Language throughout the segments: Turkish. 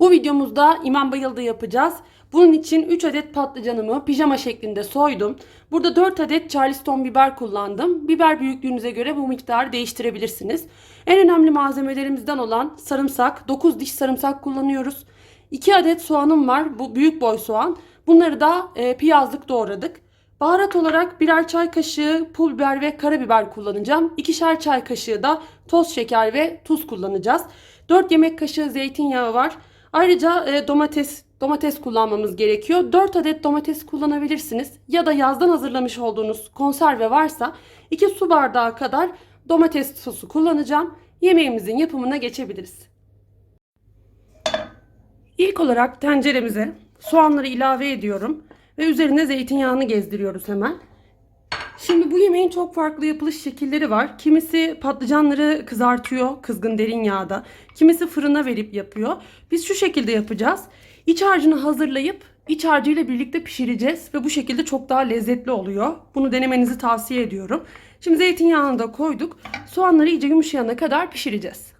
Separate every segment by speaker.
Speaker 1: Bu videomuzda İmam Bayıldı yapacağız. Bunun için 3 adet patlıcanımı pijama şeklinde soydum. Burada 4 adet Charleston biber kullandım. Biber büyüklüğünüze göre bu miktarı değiştirebilirsiniz. En önemli malzemelerimizden olan sarımsak, 9 diş sarımsak kullanıyoruz. 2 adet soğanım var. Bu büyük boy soğan. Bunları da e, piyazlık doğradık. Baharat olarak birer çay kaşığı pul biber ve karabiber kullanacağım. İkişer çay kaşığı da toz şeker ve tuz kullanacağız. 4 yemek kaşığı zeytinyağı var. Ayrıca e, domates domates kullanmamız gerekiyor. 4 adet domates kullanabilirsiniz. Ya da yazdan hazırlamış olduğunuz konserve varsa 2 su bardağı kadar domates sosu kullanacağım. Yemeğimizin yapımına geçebiliriz. İlk olarak tenceremize soğanları ilave ediyorum ve üzerine zeytinyağını gezdiriyoruz hemen. Şimdi bu yemeğin çok farklı yapılış şekilleri var. Kimisi patlıcanları kızartıyor kızgın derin yağda. Kimisi fırına verip yapıyor. Biz şu şekilde yapacağız. İç harcını hazırlayıp iç harcıyla birlikte pişireceğiz ve bu şekilde çok daha lezzetli oluyor. Bunu denemenizi tavsiye ediyorum. Şimdi zeytinyağını da koyduk. Soğanları iyice yumuşayana kadar pişireceğiz.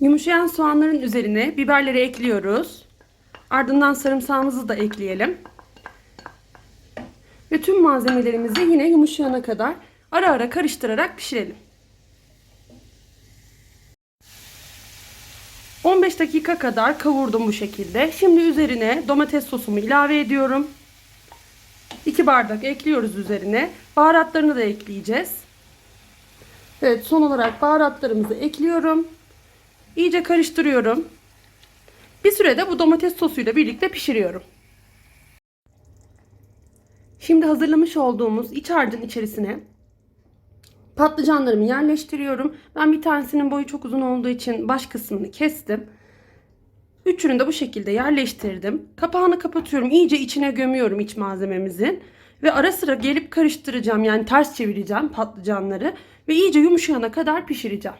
Speaker 1: Yumuşayan soğanların üzerine biberleri ekliyoruz. Ardından sarımsağımızı da ekleyelim. Ve tüm malzemelerimizi yine yumuşayana kadar ara ara karıştırarak pişirelim. 15 dakika kadar kavurdum bu şekilde. Şimdi üzerine domates sosumu ilave ediyorum. 2 bardak ekliyoruz üzerine. Baharatlarını da ekleyeceğiz. Evet son olarak baharatlarımızı ekliyorum. İyice karıştırıyorum. Bir sürede bu domates sosuyla birlikte pişiriyorum. Şimdi hazırlamış olduğumuz iç harcın içerisine patlıcanlarımı yerleştiriyorum. Ben bir tanesinin boyu çok uzun olduğu için baş kısmını kestim. Üçünü de bu şekilde yerleştirdim. Kapağını kapatıyorum. İyice içine gömüyorum iç malzememizin. Ve ara sıra gelip karıştıracağım. Yani ters çevireceğim patlıcanları. Ve iyice yumuşayana kadar pişireceğim.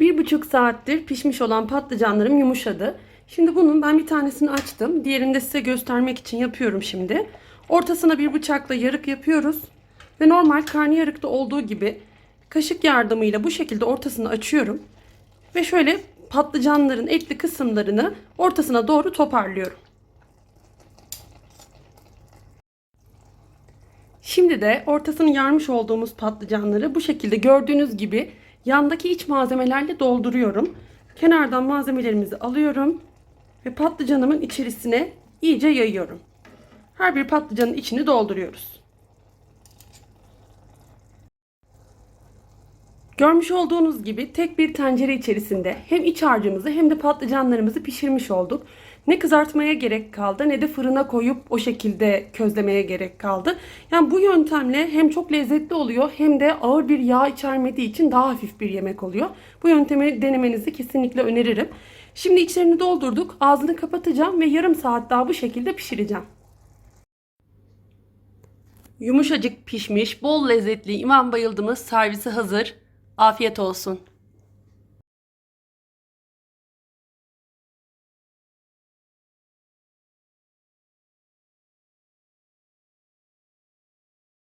Speaker 1: Bir buçuk saattir pişmiş olan patlıcanlarım yumuşadı. Şimdi bunun ben bir tanesini açtım. Diğerini de size göstermek için yapıyorum şimdi. Ortasına bir bıçakla yarık yapıyoruz. Ve normal karnıyarıkta olduğu gibi kaşık yardımıyla bu şekilde ortasını açıyorum. Ve şöyle patlıcanların etli kısımlarını ortasına doğru toparlıyorum. Şimdi de ortasını yarmış olduğumuz patlıcanları bu şekilde gördüğünüz gibi yandaki iç malzemelerle dolduruyorum. Kenardan malzemelerimizi alıyorum ve patlıcanımın içerisine iyice yayıyorum. Her bir patlıcanın içini dolduruyoruz. Görmüş olduğunuz gibi tek bir tencere içerisinde hem iç harcımızı hem de patlıcanlarımızı pişirmiş olduk. Ne kızartmaya gerek kaldı ne de fırına koyup o şekilde közlemeye gerek kaldı. Yani bu yöntemle hem çok lezzetli oluyor hem de ağır bir yağ içermediği için daha hafif bir yemek oluyor. Bu yöntemi denemenizi kesinlikle öneririm. Şimdi içlerini doldurduk. Ağzını kapatacağım ve yarım saat daha bu şekilde pişireceğim. Yumuşacık pişmiş, bol lezzetli İmam Bayıldımız servisi hazır. Afiyet olsun.